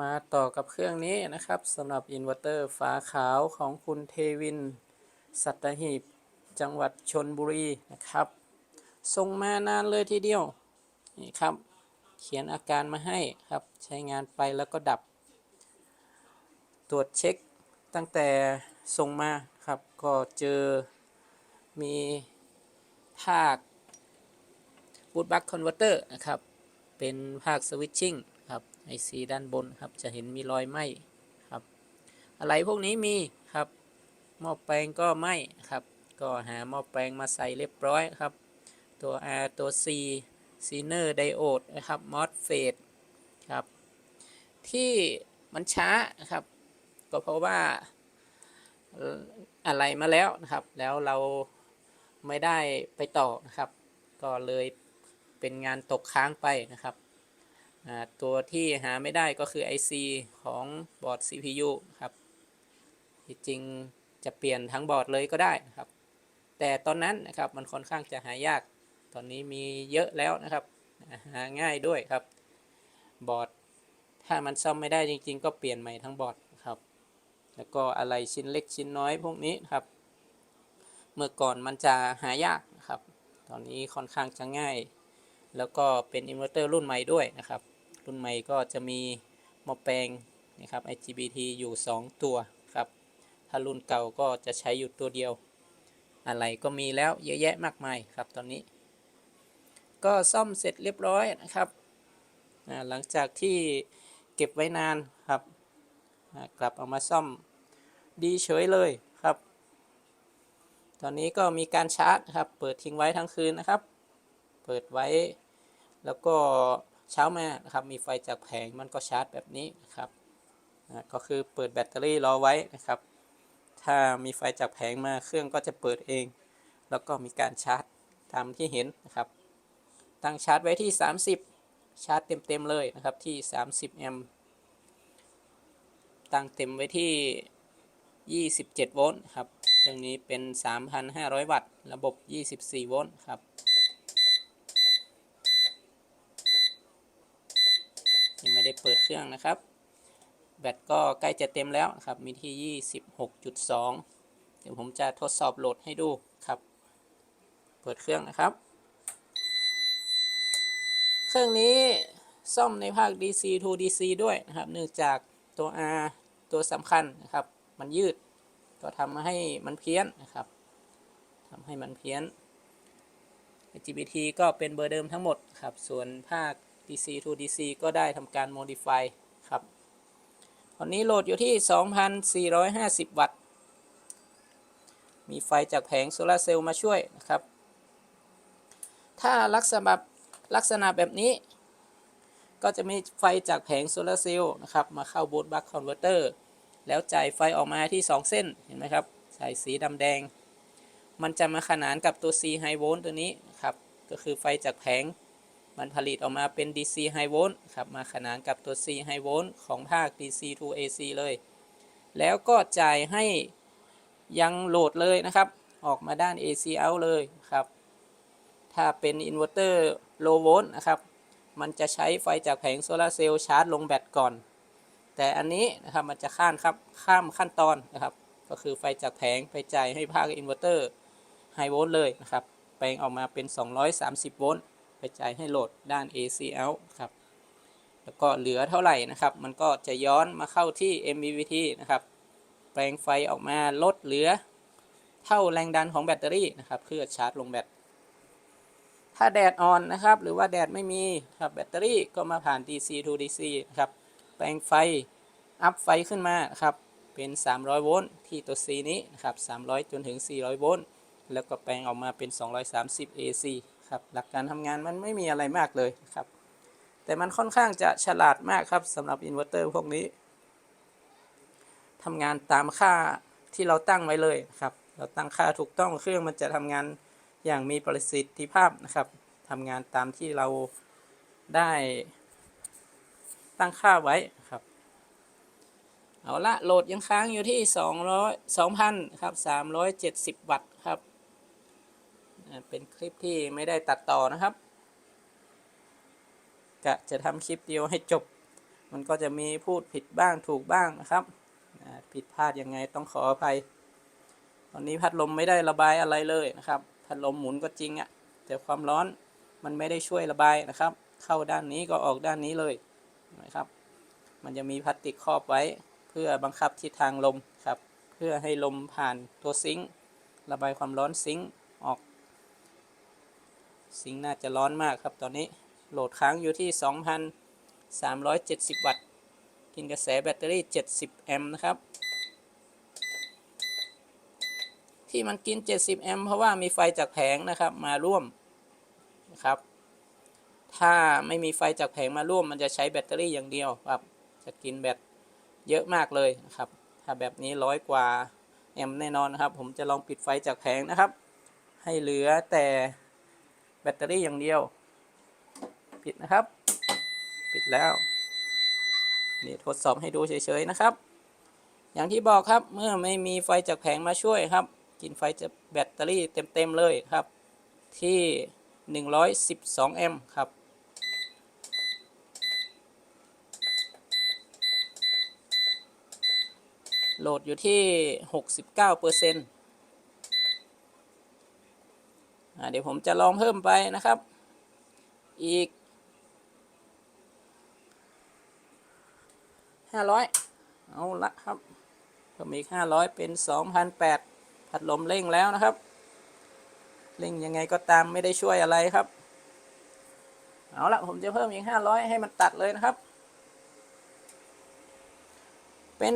มาต่อกับเครื่องนี้นะครับสำหรับอินเวอร์เตอร์ฝาขาวของคุณเทวิน สัตหีบ จังหวัดชนบุรีนะครับส่งมานานเลยทีเดียว นี่ครับ เขียนอาการมาให้ครับ ใช้งานไปแล้วก็ดับ ตรวจเช็คตั้งแต่ส่งมาครับ ก็เจอมีภาคบูตบัคคอนเวอร์เตอร์นะครับ เป็นภาคสวิตชิ่ง ไอซีด้านบนครับ จะเห็นมีรอยไหมครับ อะไรพวกนี้มีครับหม้อแปลงก็ไหมครับ ก็หาหม้อแปลงมาใส่เรียบร้อยครับ ตัว R ตัว C ซีเนอร์ไดโอดนะครับมอสเฟดครับ ที่มันช้านะครับ ก็เพราะว่าอะไรมาแล้วนะครับ แล้วเราไม่ได้ไปต่อนะครับ ก็เลยเป็นงานตกค้างไปนะครับ ตัวที่หาไม่ได้ก็คือ IC ของบอร์ด CPU ครับจริงจะเปลี่ยนทั้งบอร์ดเลยก็ได้นะครับ แต่ตอนนั้นนะครับมันค่อนข้างจะหายาก ตอนนี้มีเยอะแล้วนะครับ หาง่ายด้วยครับ บอร์ด ถ้ามันซ่อมไม่ได้จริง ๆ ก็เปลี่ยนใหม่ทั้งบอร์ดครับ แล้วก็อะไรชิ้นเล็กชิ้นน้อยพวกนี้ครับ เมื่อก่อนมันจะหายากนะครับ ตอนนี้ค่อนข้างจะง่าย แล้วก็เป็นอินเวอร์เตอร์รุ่นใหม่ด้วยนะครับ รุ่นใหม่ก็จะมีหม้อแปลงนะครับ IGBT อยู่ 2 ตัวครับ ถ้ารุ่นเก่าก็จะใช้อยู่ตัวเดียว อะไรก็มีแล้วเยอะแยะมากมายครับตอนนี้ ก็ซ่อมเสร็จเรียบร้อยนะครับหลังจากที่เก็บไว้นานครับ กลับเอามาซ่อมดีเฉยเลยครับ ตอนนี้ก็มีการชาร์จครับ เปิดทิ้งไว้ทั้งคืนนะครับ เปิดไว้แล้วก็ เช้ามานะครับมีไฟจากแผงมันก็ชาร์จแบบนี้นะครับอ่าก็คือเปิดแบตเตอรี่รอไว้นะครับ ถ้ามีไฟจากแผงมาเครื่องก็จะเปิดเอง แล้วก็มีการชาร์จตามที่เห็นนะครับ ตั้งชาร์จไว้ที่ 30 ชาร์จเต็มๆเลยนะครับที่ 30 แอมป์ตั้งเต็มไว้ที่ 27 โวลต์ครับเครื่องนี้เป็น 3,500 วัตต์ ระบบ 24 โวลต์ครับ ยังไม่ได้เปิดเครื่องนะครับ แบตก็ใกล้จะเต็มแล้วครับ มีที่ 26.2 เดี๋ยวผมจะทดสอบโหลดให้ดูครับ เปิดเครื่องนะครับ เครื่องนี้ซ่อมในภาค DC to DC ด้วยนะครับ เนื่องจากตัว R ตัวสำคัญนะครับ มันยืด ก็ทำให้มันเพี้ยนนะครับทำให้มันเพี้ยน LGBT ก็เป็นเบอร์เดิมทั้งหมดครับ ส่วนภาค DC to DC ก็ได้ทำการ modify ครับตอนนี้โหลดอยู่ที่ 2,450 วัตต์ มีไฟจากแผงโซลาเซลล์มาช่วยนะครับ ถ้าลักษณะลักษณะแบบนี้ ก็จะมีไฟจากแผงโซลาเซลล์นะครับ มาเข้าบูตบัคคอนเวอร์เตอร์ แล้วจ่ายไฟออกมาที่ 2 เส้น เห็นไหมครับสายสีดำแดง มันจะมาขนานกับตัว C high volt ตัวนี้ครับ ก็คือไฟจากแผง มันผลิตออกมาเป็น DC high volt ครับมาขนานกับตัว C high volt ของภาค DC to AC เลย แล้วก็จ่ายให้ยังโหลดเลยนะครับ ออกมาด้าน AC out เลยครับ ถ้าเป็นอินเวอร์เตอร์ low volt นะครับ มันจะใช้ไฟจากแผงโซลาเซลล์ชาร์จลงแบตก่อน แต่อันนี้นะครับมันจะข้ามครับข้ามขั้นตอนนะครับ ก็คือไฟจากแผงไปจ่ายให้ภาคอินเวอร์เตอร์ไฮโวลต์เลยนะครับ แปลงออกมาเป็น 230 โวลต์ ไปจ่ายให้โหลดด้าน AC out ครับ แล้วก็เหลือเท่าไหร่นะครับ มันก็จะย้อนมาเข้าที่ MVVT นะครับ แปลงไฟออกมาลดเหลือ เท่าแรงดันของแบตเตอรี่นะครับ เพื่อชาร์จลงแบต ถ้าแดดอ่อนนะครับ หรือว่าแดดไม่มีครับแบตเตอรี่ก็มาผ่าน DC to DC นะครับ แปลงไฟอัพไฟขึ้นมาครับ เป็น 300 โวลต์ที่ตัว C นี้นะครับ 300 จนถึง 400 โวลต์ แล้วก็แปลงออกมาเป็น 230 AC ครับหลักการทำงานมันไม่มีอะไรมากเลยครับ แต่มันค่อนข้างจะฉลาดมากครับสำหรับอินเวอร์เตอร์พวกนี้ทำงานตามค่าที่เราตั้งไว้เลยครับ เราตั้งค่าถูกต้องเครื่องมันจะทำงานอย่างมีประสิทธิภาพนะครับทำงานตามที่เราได้ตั้งค่าไว้ครับ เอาละโหลดยังค้างอยู่ที่ 200 2,000 ครับ 370 วัตต์ครับ เป็นคลิปที่ไม่ได้ตัดต่อนะครับกะจะทำคลิปเดียวให้จบ มันก็จะมีพูดผิดบ้างถูกบ้างนะครับ ผิดพลาดยังไงต้องขออภัย ตอนนี้พัดลมไม่ได้ระบายอะไรเลยนะครับ พัดลมหมุนก็จริงอะ่ะแต่ความร้อนมันไม่ได้ช่วยระบายนะครับ เข้าด้านนี้ก็ออกด้านนี้เลยนะครับ มันจะมีพลาสติกครอบไว้ เพื่อบังคับทิศทางลมครับ เพื่อให้ลมผ่านตัวซิงค์ระบายความร้อนซิงค์ออก ซิงน่าจะร้อนมากครับตอนนี้โหลดค้างอยู่ที่ 2,370 วัตต์ กินกระแสแบตเตอรี่ 70 แอมป์นะครับ ที่มันกิน 70 แอมป์เพราะว่ามีไฟจากแผงนะครับมาร่วมนะครับ ถ้าไม่มีไฟจากแผงมาร่วม มันจะใช้แบตเตอรี่อย่างเดียวครับ จะกินแบตเยอะมากเลยนะครับ ถ้าแบบนี้ร้อยกว่าแอมป์แน่นอนนะครับ ผมจะลองปิดไฟจากแผงนะครับ ให้เหลือแต่ แบตเตอรี่อย่างเดียว ปิดนะครับ ปิดแล้วนี่ทดสอบให้ดูเฉยๆนะครับ อย่างที่บอกครับเมื่อไม่มีไฟจากแผงมาช่วยครับ กินไฟจากแบตเตอรี่เต็มๆเลยครับ ที่ 112 แอมป์ครับโหลดอยู่ที่ 69เปอร์เซ็นต์ เดี๋ยวผมจะลองเพิ่มไปนะครับ อีก500เอาละครับเพิ่มอีก500เป็น2,008พัดลมเร่งแล้วนะครับ เร่งยังไงก็ตามไม่ได้ช่วยอะไรครับ เอาละผมจะเพิ่มอีก500ให้มันตัดเลยนะครับ เป็น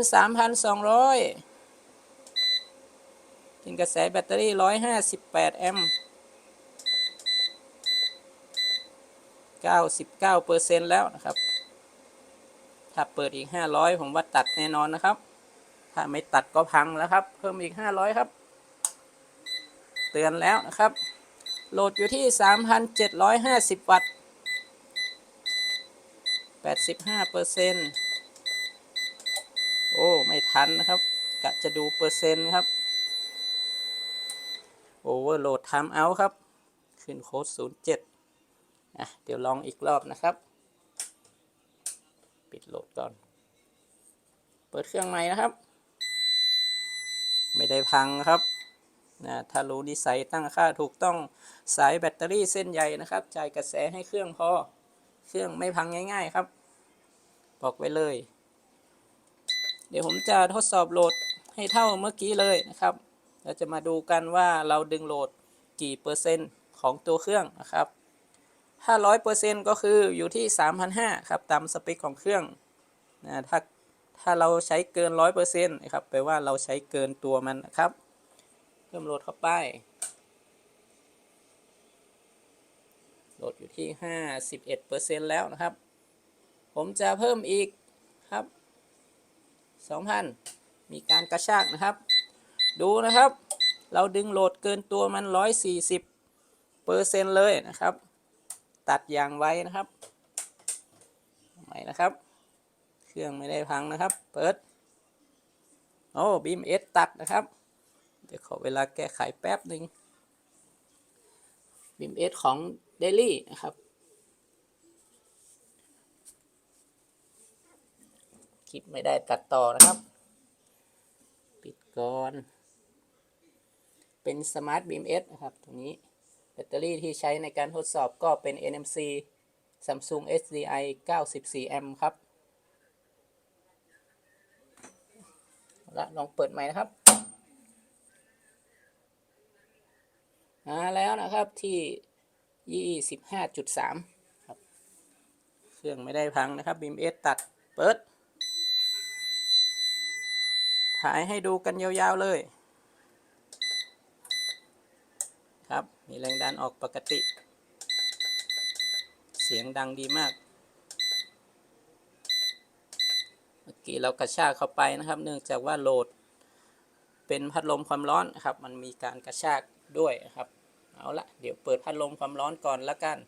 3,200กินกระแสแบตเตอรี่ 158 แอมป์ 99เปอร์เซ็นต์แล้วนะครับ ถ้าเปิดอีก 500 ผมว่าตัดแน่นอนนะครับ ถ้าไม่ตัดก็พังแล้วครับ เพิ่มอีก 500 ครับ เตือนแล้วนะครับ โหลดอยู่ที่ 3,750 วัตต์ 85เปอร์เซ็นต์โอ้ ไม่ทันนะครับกะจะดูเปอร์เซ็นต์ครับ โอเวอร์โหลดไทม์เอาท์ครับ ขึ้นโค้ด07 อะเดี๋ยวลองอีกรอบนะครับ ปิดโหลดก่อน เปิดเครื่องใหม่นะครับ ไม่ได้พังครับนะถ้ารู้นิสัยตั้งค่าถูกต้องสายแบตเตอรี่เส้นใหญ่นะครับ จ่ายกระแสให้เครื่องพอ เครื่องไม่พังง่าย ๆครับ บอกไว้เลย เดี๋ยวผมจะทดสอบโหลดให้เท่าเมื่อกี้เลยนะครับ เราจะมาดูกันว่าเราดึงโหลดกี่เปอร์เซ็นต์ของตัวเครื่องนะครับ ถ้าร้อยเปอร์เซ็นต์ก็คืออยู่ที่สามพันห้าครับตามสเปคของเครื่องนะถ้าถ้าเราใช้เกินร้อยเปอร์เซ็นต์นะครับแปลว่าเราใช้เกินตัวมันนะครับเริ่มโหลดเข้าไปโหลดอยู่ที่ห้าสิบเอ็ดเปอร์เซ็นต์แล้วนะครับ ผมจะเพิ่มอีกครับสองพันมีการกระชากนะครับ ดูนะครับ เราดึงโหลดเกินตัวมันร้อยสี่สิบเปอร์เซ็นต์เลยนะครับ ตัดยางไว้นะครับใหม่นะครับ เครื่องไม่ได้พังนะครับ เปิด โอ้บีมเอสตัดนะครับ เดี๋ยวขอเวลาแก้ไขแป๊บหนึ่งบีมเอสของเดลี่นะครับ คลิปไม่ได้ตัดต่อนะครับ ปิดก่อน เป็นสมาร์ทบีมเอสนะครับตรงนี้ ตเตอรี่ที่ใช้ในการทดสอบก็เป็น NMC Samsung SDI 94 แอมป์ครับละลองเปิดใหม่นะครับมาแล้วนะครับที่25.3ครับ เครื่องไม่ได้พังนะครับ BMS ตัดเปิด ถ่ายให้ดูกันยาวๆเลย ครับ มีแรงดันออกปกติ เสียงดังดีมาก เมื่อกี้เรากระชากเข้าไปนะครับ เนื่องจากว่าโหลด เป็นพัดลมความร้อนนะครับ มันมีการกระชากด้วยนะครับ เอาละเดี๋ยวเปิดพัดลมความร้อนก่อนละกัน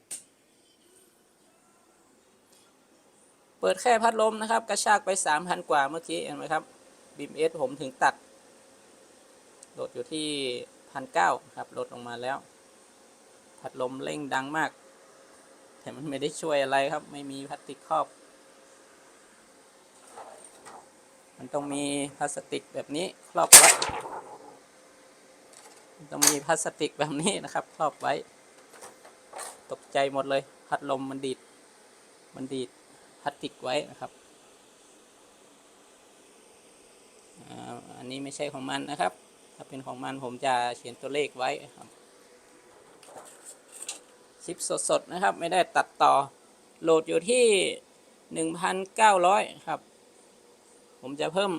เปิดแค่พัดลมนะครับ กระชากไป 3,000 กว่าเมื่อกี้เห็นไหมครับบีมเอสผมถึงตัดโหลดอยู่ที่พันเก้าครับ ลดลงมาแล้ว พัดลมเร่งดังมาก แต่มันไม่ได้ช่วยอะไรครับ ไม่มีพลาสติกครอบ มันต้องมีพลาสติกแบบนี้ครอบไว้ต้องมีพลาสติกแบบนี้นะครับ ครอบไว้ ตกใจหมดเลย พัดลมมันดีด มันดีดพลาสติกไว้นะครับอันนี้ไม่ใช่ของมันนะครับ ถ้าเป็นของมันผมจะเขียนตัวเลขไว้ครับ คลิปสดๆนะครับ ไม่ได้ตัดต่อ โหลดอยู่ที่ 1,900 ครับ ผมจะเพิ่ม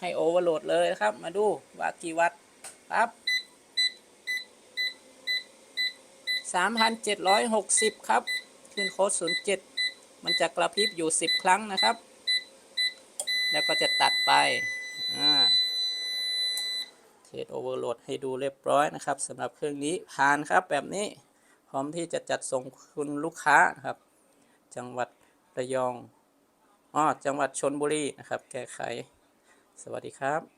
ให้โอเวอร์โหลดเลยนะครับ มาดูว่ากี่วัตต์ครับ3,760 ครับ ขึ้นโค้ด07 มันจะกระพริบอยู่ 10 ครั้งนะครับ แล้วก็จะตัดไปอ่าเทสโอเวอร์โหลดให้ดูเรียบร้อยนะครับสำหรับเครื่องนี้ผ่านครับแบบนี้ พร้อมที่จะจัดส่งคุณลูกค้านะครับ จังหวัดระยองอ๋อจังหวัดชนบุรีนะครับ แก้ไข สวัสดีครับ